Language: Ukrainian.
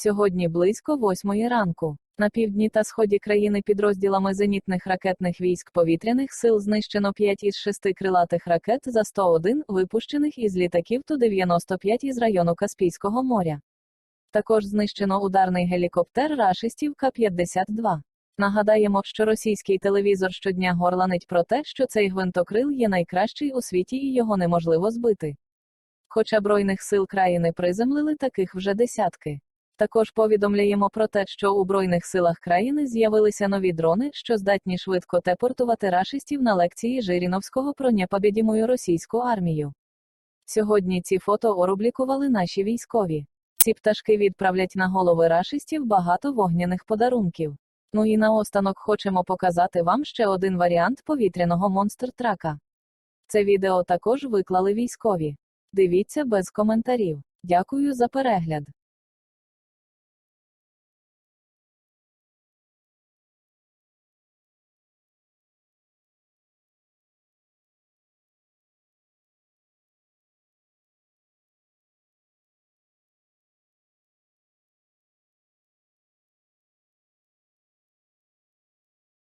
Сьогодні близько восьмої ранку. На півдні та сході країни підрозділами зенітних ракетних військ повітряних сил знищено 5 із 6 крилатих ракет за 101, випущених із літаків Ту-95 із району Каспійського моря. Також знищено ударний гелікоптер рашистів К-52. Нагадаємо, що російський телевізор щодня горланить про те, що цей гвинтокрил є найкращий у світі і його неможливо збити. Хоча Збройних сил країни приземлили таких вже десятки. Також повідомляємо про те, що у Збройних силах країни з'явилися нові дрони, що здатні швидко тепортувати рашистів на лекції Жиріновського про непобідімую російську армію. Сьогодні ці фото орублікували наші військові. Ці пташки відправлять на голови рашистів багато вогняних подарунків. Ну і наостанок хочемо показати вам ще один варіант повітряного монстр-трака. Це відео також виклали військові. Дивіться без коментарів. Дякую за перегляд.